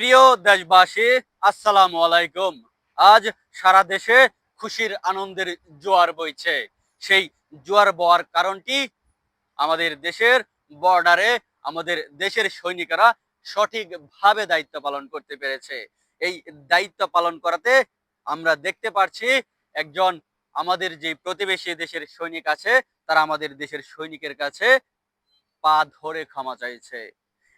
প্রিয় দেশবাসী, আসসালামু আলাইকুম। আজ সারা দেশে খুশির আনন্দের জোয়ার বইছে। সেই জোয়ার বওয়ার কারণটি আমাদের দেশের বর্ডারে আমাদের দেশের সৈনিকেরা সঠিকভাবে দায়িত্ব পালন করতে পেরেছে। এই দায়িত্ব পালন করাতে আমরা দেখতে পারছি একজন আমাদের যে প্রতিবেশী দেশের সৈনিক আছে, তারা আমাদের দেশের সৈনিকের কাছে পা ধরে ক্ষমা চাইছে।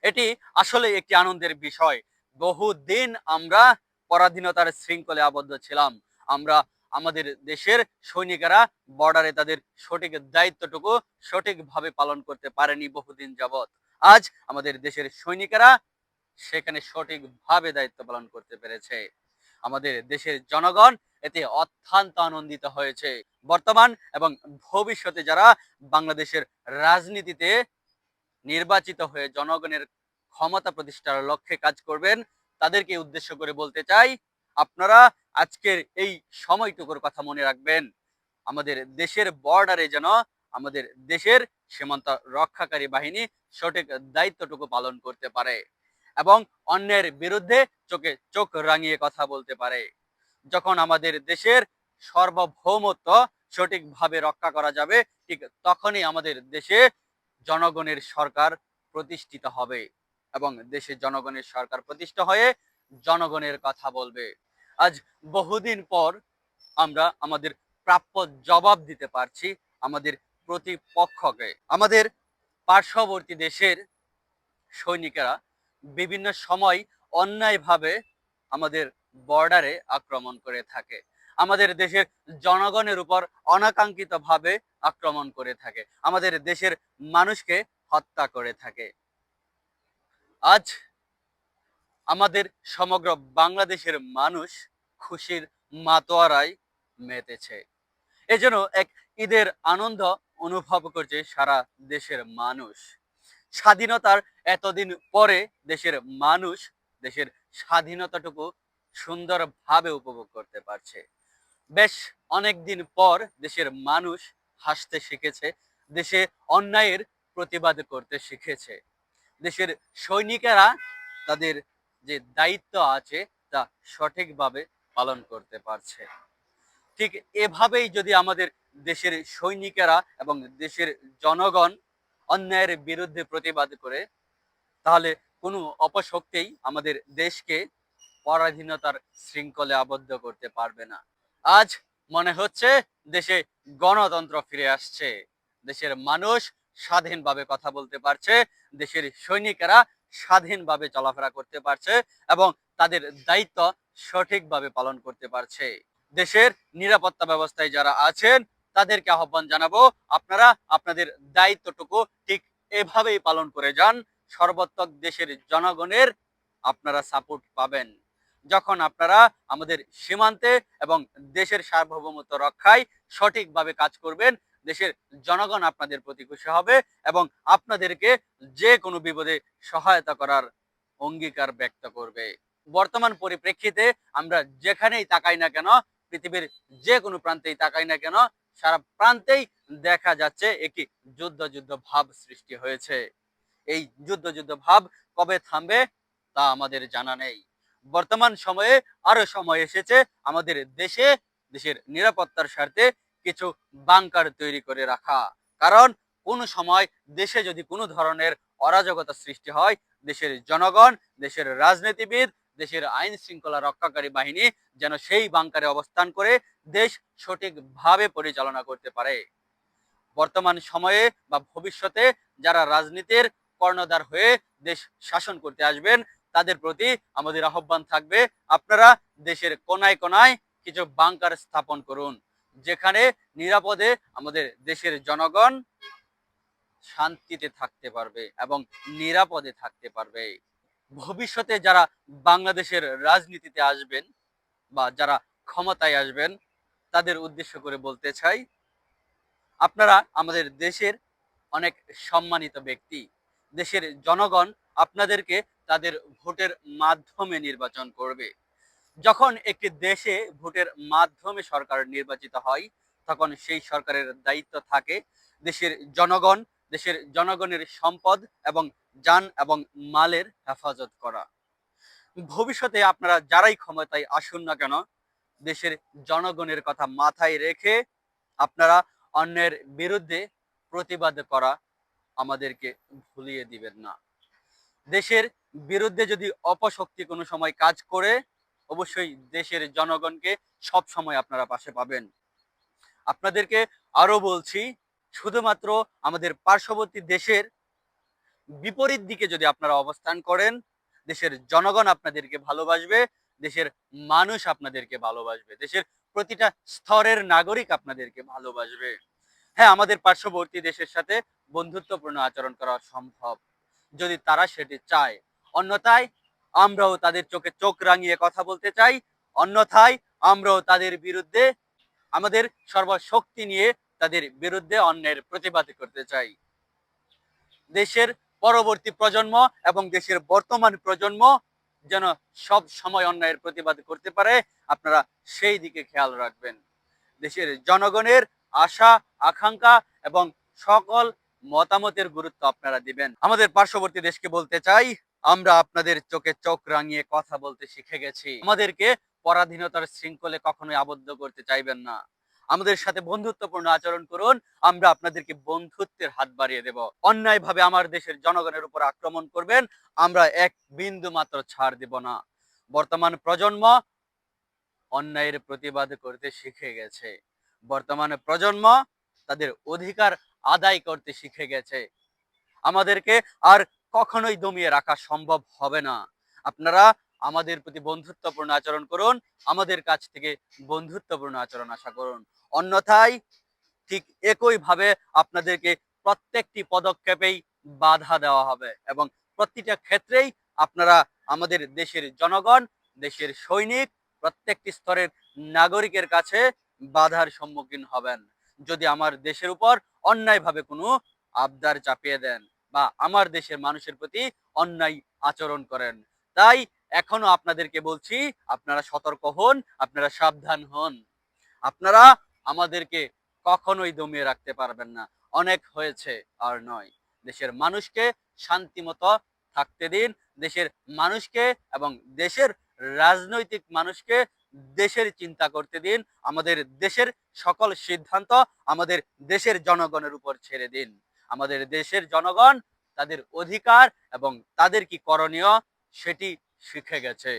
এটি আসলে একটি আনন্দের বিষয়। বহুদিন আমরা পরাধীনতার শৃঙ্খলে আবদ্ধ ছিলাম। আমরা আমাদের দেশের সৈনিকেরা বর্ডারে তাদের সঠিক দায়িত্বটুকু সঠিকভাবে পালন করতে পারেনি বহুদিন যাবৎ। আজ আমাদের দেশের সৈনিকেরা সেখানে সঠিকভাবে দায়িত্ব পালন করতে পেরেছে। আমাদের দেশের জনগণ এতে অত্যন্ত আনন্দিত হয়েছে। বর্তমান এবং ভবিষ্যতে যারা বাংলাদেশের রাজনীতিতে নির্বাচিত হয়ে জনগণের ক্ষমতা প্রতিষ্ঠার লক্ষ্যে কাজ করবেন। তাদেরকে উদ্দেশ্য করে বলতে চাই, আপনারা আজকের এই সময়টুকুর কথা মনে রাখবেন। আমাদের দেশের বর্ডারে যেন আমাদের দেশের সীমান্ত রক্ষাকারী বাহিনী সঠিক দায়িত্বটুকু পালন করতে পারে এবং অন্যের বিরুদ্ধে চোখে চোখ রাঙিয়ে কথা বলতে পারে। যখন আমাদের দেশের সার্বভৌমত্ব সঠিকভাবে রক্ষা করা যাবে, ঠিক তখনই আমাদের দেশে জনগণের সরকার প্রতিষ্ঠিত হবে। এবং দেশে জনগণের সরকার প্রতিষ্ঠা হয়ে জনগণের কথা বলবে। আজ বহুদিন পর আমরা আমাদের প্রাপ্য জবাব দিতে পারছি আমাদের প্রতিপক্ষকে। আমাদের পার্শ্ববর্তী দেশের সৈনিকেরা বিভিন্ন সময় অন্যায়ভাবে আমাদের বর্ডারে আক্রমণ করে থাকে। আমাদের দেশের জনগণের উপর অনাকাঙ্ক্ষিতভাবে আক্রমণ করে থাকে। আমাদের দেশের মানুষকে হত্যা করে থাকে। আজ আমাদের সমগ্র বাংলাদেশের মানুষ খুশির মাতোয়ারায় মেতেছে। এজন্য এক ঈদের আনন্দ অনুভব করছে সারা দেশের মানুষ। স্বাধীনতার এতদিন পরে দেশের মানুষ দেশের স্বাধীনতাটুকু সুন্দরভাবে উপভোগ করতে পারছে। বেশ অনেক দিন পর দেশের মানুষ হাসতে শিখেছে, দেশে অন্যায়ের প্রতিবাদ করতে শিখেছে। দেশের সৈনিকেরা তাদের যে দায়িত্ব আছে তা সঠিকভাবে পালন করতে পারছে। ঠিক এভাবেই যদি আমাদের দেশের সৈনিকেরা এবং দেশের জনগণ অন্যায়ের বিরুদ্ধে প্রতিবাদ করে, তাহলে কোনো অপশক্তিই আমাদের দেশকে পরাধীনতার শৃঙ্খলে আবদ্ধ করতে পারবে না। আজ মনে হচ্ছে দেশে গণতন্ত্র ফিরে আসছে। দেশের মানুষ স্বাধীনভাবে কথা বলতে পারছে, দেশের সৈনিকেরা স্বাধীনভাবে চলাফেরা করতে পারছে এবং তাদের দায়িত্ব সঠিকভাবে পালন করতে পারছে। দেশের নিরাপত্তা ব্যবস্থায় যারা আছেন, তাদেরকে আহ্বান জানাব, আপনারা আপনাদের দায়িত্বটুকু ঠিক এভাবেই পালন করে যান সর্বাত্মক দেশের জনগণের আপনারা সাপোর্ট পাবেন। যখন আপনারা আমাদের সীমান্তে এবং দেশের সার্বভৌমত্ব রক্ষায় সঠিকভাবে কাজ করবেন দেশের জনগণ আপনাদের প্রতি খুশি হবে এবং আপনাদেরকে যে কোনো বিপদে সহায়তা করার অঙ্গীকার ব্যক্ত করবে। বর্তমান পরিপ্রেক্ষিতে আমরা যেখানেই তাকাই না কেন, পৃথিবীর যে কোনো প্রান্তেই তাকাই না কেন, সারা প্রান্তেই দেখা যাচ্ছে একটি যুদ্ধ যুদ্ধ ভাব সৃষ্টি হয়েছে। এই যুদ্ধ যুদ্ধ ভাব কবে থামবে তা আমাদের জানা নেই। বর্তমান সময়ে আরও সময় এসেছে আমাদের দেশে, দেশের নিরাপত্তার স্বার্থে কিছু বাংকার তৈরি করে রাখা। কারণ কোন সময় দেশে যদি কোনো ধরনের অরাজকতা সৃষ্টি হয়, দেশের জনগণ, দেশের রাজনীতিবিদ, দেশের আইন শৃঙ্খলা রক্ষাকারী বাহিনী যেন সেই বাংকারে অবস্থান করে দেশ সঠিকভাবে পরিচালনা করতে পারে। বর্তমান সময়ে বা ভবিষ্যতে যারা রাজনীতির কর্ণধার হয়ে দেশ শাসন করতে আসবেন, তাদের প্রতি আমাদের আহ্বান থাকবে, আপনারা দেশের কোনায় কোনায় কিছু বাংকার স্থাপন করুন। যেখানে নিরাপদে আমাদের দেশের জনগণ শান্তিতে থাকতে পারবে এবং নিরাপদে থাকতে পারবে। ভবিষ্যতে যারা বাংলাদেশের রাজনীতিতে আসবেন বা যারা ক্ষমতায় আসবেন, তাদের উদ্দেশ্য করে বলতে চাই, আপনারা আমাদের দেশের অনেক সম্মানিত ব্যক্তি। দেশের জনগণ আপনাদেরকে তাদের ভোটের মাধ্যমে নির্বাচন করবে। যখন একটি দেশে ভোটের মাধ্যমে সরকার নির্বাচিত হয়, তখন সেই সরকারের দায়িত্ব থাকে দেশের জনগণ, দেশের জনগণের সম্পদ এবং যান এবং মালের হেফাজত করা। ভবিষ্যতে আপনারা যারাই ক্ষমতায় আসুন না কেন, দেশের জনগণের কথা মাথায় রেখে আপনারা অন্যের বিরুদ্ধে প্রতিবাদ করা আমাদেরকে ভুলিয়ে দিবেন না। দেশের বিরুদ্ধে যদি অপশক্তি কোনো সময় কাজ করে অবশ্যই দেশের জনগণকে সব সময় আপনারা পাশে পাবেন। আপনাদেরকে আরও বলছি, শুধুমাত্র আমাদের পার্শ্ববর্তী দেশের বিপরীত দিকে যদি আপনারা অবস্থান করেন, দেশের জনগণ আপনাদেরকে ভালোবাসবে, দেশের মানুষ আপনাদেরকে ভালোবাসবে, দেশের প্রতিটা স্তরের নাগরিক আপনাদেরকে ভালোবাসবে। হ্যাঁ আমাদের পার্শ্ববর্তী দেশের সাথে বন্ধুত্বপূর্ণ আচরণ করা সম্ভব, যদি তারা সেটি চায়। অন্যথায় আমরাও তাদের চোখে চোখ রাঙিয়ে কথা বলতে চাই। অন্যথায় আমরাও তাদের বিরুদ্ধে, আমাদের সর্বশক্তি নিয়ে তাদের বিরুদ্ধে অন্যের প্রতিবাদ করতে চাই। দেশের পরবর্তী প্রজন্ম এবং দেশের বর্তমান প্রজন্ম যেন সব সময় অন্যায়ের প্রতিবাদ করতে পারে, আপনারা সেই দিকে খেয়াল রাখবেন। দেশের জনগণের আশা, আকাঙ্ক্ষা এবং সকল মতামতের গুরুত্ব আপনারা দিবেন। আমাদের পার্শ্ববর্তী দেশকে বলতে চাই আমরা আপনাদের চোখে চোখ রাঙিয়ে কথা বলতে শিখে গেছি। আমাদেরকে পরাধীনতার শৃঙ্খলে কখনোই আবদ্ধ করতে চাইবেন না। আমাদের সাথে বন্ধুত্বপূর্ণ আচরণ করুন, আমরা আপনাদেরকে বন্ধুত্বের হাত বাড়িয়ে দেব। অন্যায়ভাবে আমার দেশের জনগণের উপর আক্রমণ করবেন, আমরা এক বিন্দু মাত্র ছাড় দেব না। বর্তমান প্রজন্ম অন্যায়ের প্রতিবাদ করতে শিখে গেছে। বর্তমান প্রজন্ম তাদের অধিকার আদায় করতে শিখে গেছে। আমাদেরকে আর কখনোই দমিয়ে রাখা সম্ভব হবে না। আপনারা আমাদের প্রতি বন্ধুত্বপূর্ণ আচরণ করুন, আমাদের কাছ থেকে বন্ধুত্বপূর্ণ আচরণ আশা করুন। অন্যথায় ঠিক একইভাবে আপনাদেরকে প্রত্যেকটি পদক্ষেপেই বাধা দেওয়া হবে এবং প্রতিটা ক্ষেত্রেই আপনারা আমাদের দেশের জনগণ, দেশের সৈনিক, প্রত্যেকটি স্তরের নাগরিকের কাছে বাধার সম্মুখীন হবেন। যদি আমার দেশের উপর অন্যায়ভাবে কোনো আবদার চাপিয়ে দেন বা আমার দেশের মানুষের প্রতি অন্যায় আচরণ করেন। তাই এখনও আপনাদেরকে বলছি, আপনারা সতর্ক হন, আপনারা সাবধান হন। আপনারা আমাদেরকে কখনোই দমিয়ে রাখতে পারবেন না। অনেক হয়েছে আর নয়। দেশের মানুষকে শান্তিমতো থাকতে দিন, দেশের মানুষকে এবং দেশের রাজনৈতিক মানুষকে দেশের চিন্তা করতে দিন, আমাদের দেশের সকল সিদ্ধান্ত আমাদের দেশের জনগণের উপর ছেড়ে দিন। আমাদের দেশের জনগণ তাদের অধিকার এবং তাদের কি করণীয় সেটি শিখে গেছে।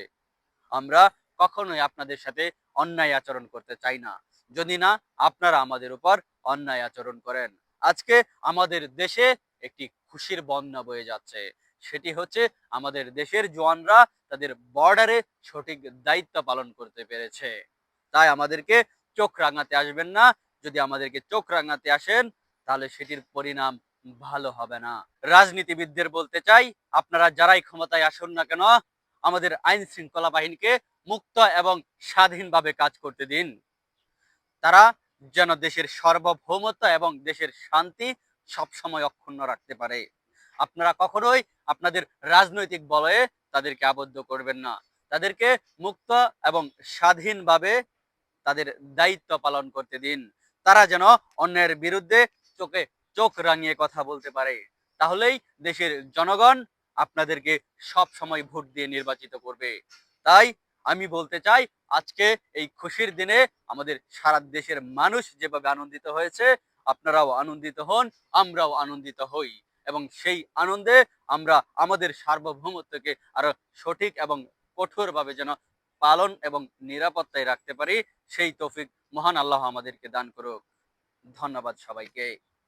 আমরা কখনোই আপনাদের সাথে অন্যায় আচরণ করতে চাই না। যদি না, আপনারা আমাদের উপর অন্যায় আচরণ করেন। আজকে আমাদের দেশে একটি খুশির বন্যা বয়ে যাচ্ছে। সেটি হচ্ছে আমাদের দেশের জওয়ানরা তাদের বর্ডারে সঠিক দায়িত্ব পালন করতে পেরেছে। তাই আমাদেরকে চোখ রাঙাতে আসবেন না। যদি আমাদেরকে চোখ রাঙাতে আসেন তাহলে সেটির পরিণাম ভালো হবে না। রাজনীতিবিদদের বলতে চাই, আপনারা যারাই ক্ষমতায় আসুন না কেন, আমাদের আইন শৃঙ্খলা বাহিনীকে মুক্ত এবং স্বাধীনভাবে কাজ করতে দিন। তারা যেন দেশের সার্বভৌমত্ব এবং দেশের শান্তি সবসময় অক্ষুণ্ণ রাখতে পারে। আপনারা কখনোই আপনাদের রাজনৈতিক বলয়ে তাদেরকে আবদ্ধ করবেন না। তাদেরকে মুক্ত এবং স্বাধীনভাবে তাদের দায়িত্ব পালন করতে দিন। তারা যেন অন্যের বিরুদ্ধে চোখে চোখ রাঙিয়ে কথা বলতে পারে। তাহলেই দেশের জনগণ আপনাদেরকে সব সময় ভোট দিয়ে নির্বাচিত করবে। তাই আমি বলতে চাই, আজকে এই খুশির দিনে আমাদের সারা দেশের মানুষ যেভাবে আনন্দিত হয়েছে, আপনারাও আনন্দিত হন, আমরাও আনন্দিত হই। এবং সেই আনন্দে আমরা আমাদের সার্বভৌমত্বকে আরও সঠিক এবং কঠোরভাবে যেন পালন এবং নিরাপত্তায় রাখতে পারি, সেই তৌফিক মহান আল্লাহ আমাদেরকে দান করুক। ধন্যবাদ সবাইকে।